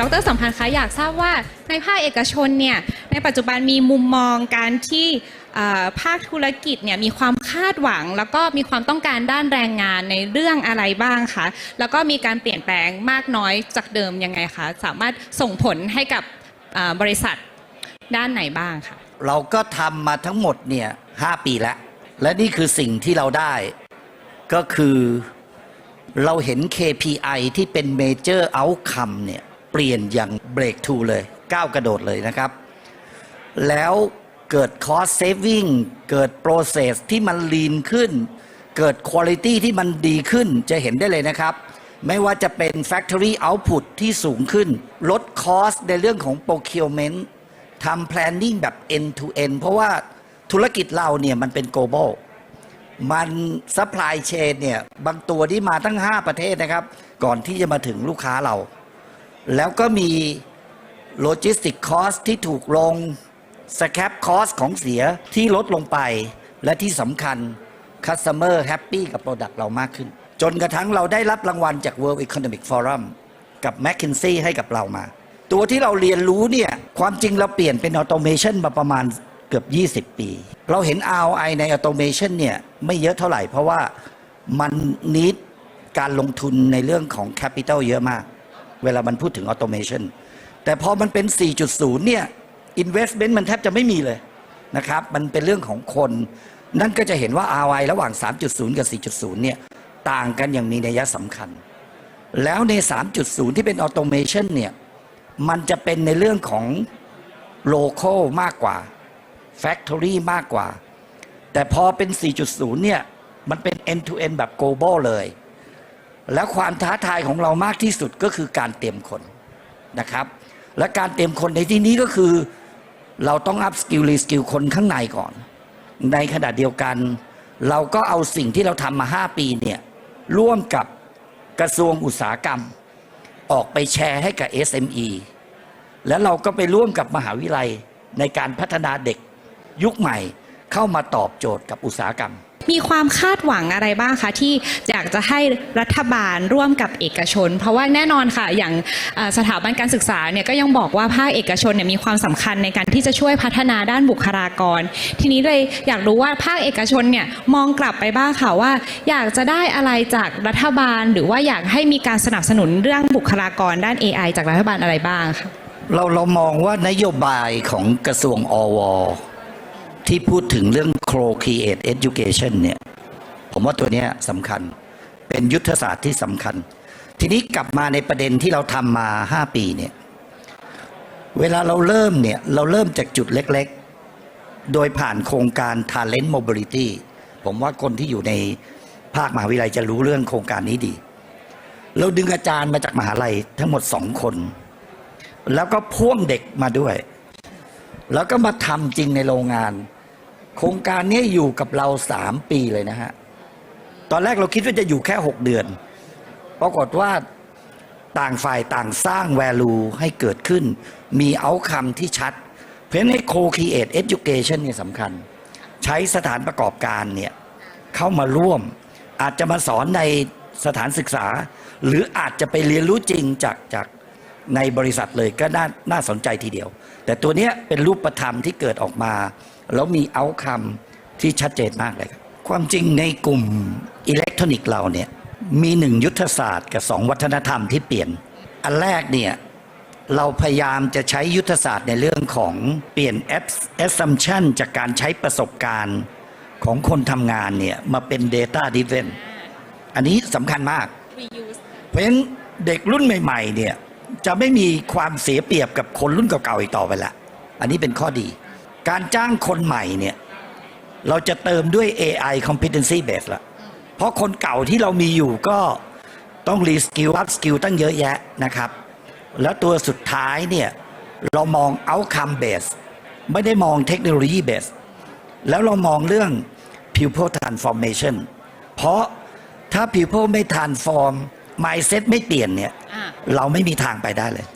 ดรสัมพันธ์คะอยากทราบว่าในภาคเอกชนเนี่ยในปัจจุบันมีมุมมองการที่ภาคธุรกิจเนี่ยมีความคาดหวัง แล้วก็มีความต้องการด้านแรงงานในเรื่องอะไรบ้างคะแล้วก็มีการเปลี่ยนแปลงมากน้อยจากเดิมยังไงคะสามารถส่งผลให้กับบริษัทด้านไหนบ้างคะเราก็ทำมาทั้งหมดเนี่ยห้าปีแล้ว และนี่คือสิ่งที่เราได้ ก็คือเราเห็น KPI ที่เป็น Major Outcome เนี่ย เปลี่ยนอย่าง Breakthrough เลยก้าวกระโดดเลยนะครับ แล้วเกิด Cost Saving เกิด Process ที่มัน Lean ขึ้น เกิด Quality ที่มันดีขึ้นจะเห็นได้เลยนะครับ ไม่ว่าจะเป็น Factory Output ที่สูงขึ้น ลด Cost ในเรื่องของ Procurement ทำ planning แบบ end to end เพราะว่าธุรกิจเราเนี่ยมันเป็น global มัน supply chain เนี่ย บางตัวที่มาตั้ง 5 ประเทศนะครับ ก่อนที่จะมาถึงลูกค้าเรา แล้วก็มี logistic cost ที่ถูกลง scrap cost ของเสียที่ลดลงไป และที่สำคัญ customer happy กับ product เรามากขึ้น จนกระทั่งเราได้รับรางวัลจาก World Economic Forum กับ McKinsey ให้กับเรามา ตัวที่เราเรียนรู้เนี่ย ความจริงเราเปลี่ยนเป็น automation มาประมาณเกือบ 20 ปี เราเห็น ROI ใน automation เนี่ย ไม่เยอะเท่าไหร่เพราะว่ามันนิดการลงทุนในเรื่องของ capital เยอะมาก เวลามันพูดถึง automation แต่พอมันเป็น 4.0 เนี่ย investment มันแทบจะไม่มีเลยนะครับ มันเป็นเรื่องของคน นั่นก็จะเห็นว่า ROI ระหว่าง 3.0 กับ 4.0 เนี่ย ต่างกันอย่างมีนัยสำคัญ แล้วใน 3.0 ที่เป็น automation เนี่ย มันจะเป็นในเรื่องของ local มากกว่า factory มากกว่า แต่พอเป็น 4.0 เนี่ย มันเป็น end to end แบบ global เลย แล้วความท้าทายของเรามากที่สุดก็คือการเตรียมคนนะครับ และการเตรียมคนในที่นี้ก็คือ เราต้อง up skill re skill คนข้างในก่อน ในขณะเดียวกัน เราก็เอาสิ่งที่เราทำมา 5 ปีเนี่ยร่วมกับกระทรวงอุตสาหกรรม ออกไปแชร์ให้กับ SME แล้วเราก็ไปร่วมกับมหาวิทยาลัยในการพัฒนาเด็กยุคใหม่เข้ามาตอบโจทย์กับอุตสาหกรรม มีความคาดหวังอะไรบ้างคะที่อยากจะให้รัฐบาลร่วมกับเอกชน เพราะว่าแน่นอนค่ะอย่างสถาบันการศึกษาเนี่ยก็ยังบอกว่าภาคเอกชนเนี่ยมีความสำคัญในการที่จะช่วยพัฒนาด้านบุคลากร ทีนี้เลยอยากรู้ว่าภาคเอกชนเนี่ยมองกลับไปบ้างค่ะว่า อยากจะได้อะไรจากรัฐบาล หรือว่าอยากให้มีการสนับสนุนเรื่องบุคลากรด้าน AI จากรัฐบาลอะไรบ้างคะเราเรามองว่านโยบายของกระทรวงอวที่พูดถึงเรื่อง co-create education เนี่ย ผมว่าตัวนี้สำคัญ เป็นยุทธศาสตร์ที่สำคัญ ทีนี้กลับมาในประเด็นที่เราทำมา 5 ปีเนี่ย เวลาเราเริ่มเนี่ย เราเริ่มจากจุดเล็กๆ โดยผ่านโครงการ Talent Mobility ผมว่าคนที่อยู่ในภาคมหาวิทยาลัยจะรู้เรื่องโครงการนี้ดี เราดึงอาจารย์มาจากมหาลัยทั้งหมดสองคน แล้วก็พ่วงเด็กมาด้วย แล้วก็มาทำจริงในโรงงาน โครงการนี้อยู่กับเราสามปีเลยนะฮะ ตอนแรกเราคิดว่าจะอยู่แค่หกเดือน ปรากฏว่าต่างฝ่ายต่างสร้าง value ให้เกิดขึ้น มีเอาคำที่ชัด เพราะฉะนั้นใน co-create education เนี่ยสำคัญ ใช้สถานประกอบการเนี่ยเข้ามาร่วม อาจจะมาสอนในสถานศึกษา หรืออาจจะไปเรียนรู้จริงจากจากในบริษัทเลยก็น่าน่าสนใจทีเดียว แต่ตัวเนี้ยเป็นรูปธรรมที่เกิดออกมา แล้วมีเอาคำที่ชัดเจนมากเลยครับความจริงในกลุ่มอิเล็กทรอนิกส์เราเนี่ยมีหนึ่งยุทธศาสตร์กับสองวัฒนธรรมที่เปลี่ยน อันแรกเนี่ยเราพยายามจะใช้ยุทธศาสตร์ในเรื่องของเปลี่ยน assumption จากการใช้ประสบการณ์ของคนทำงานเนี่ยมาเป็น data driven อันนี้สำคัญมาก เพราะฉะนั้นเด็กรุ่นใหม่ๆเนี่ยจะไม่มีความเสียเปรียบกับคนรุ่นเก่าๆอีกต่อไปละ อันนี้เป็นข้อดี การจ้างคนใหม่เนี่ย เราจะเติมด้วย AI competency base ละเพราะคนเก่าที่เรามีอยู่ก็ต้อง reskill up skill ตั้งเยอะแยะนะครับ แล้วตัวสุดท้ายเนี่ย เรามอง outcome base ไม่ได้มองเทคโนโลยี base แล้วเรามองเรื่อง pupil transformation เพราะถ้า pupil ไม่ transform mindset ไม่เปลี่ยนเนี่ยอ่าเราไม่มีทางไปได้เลย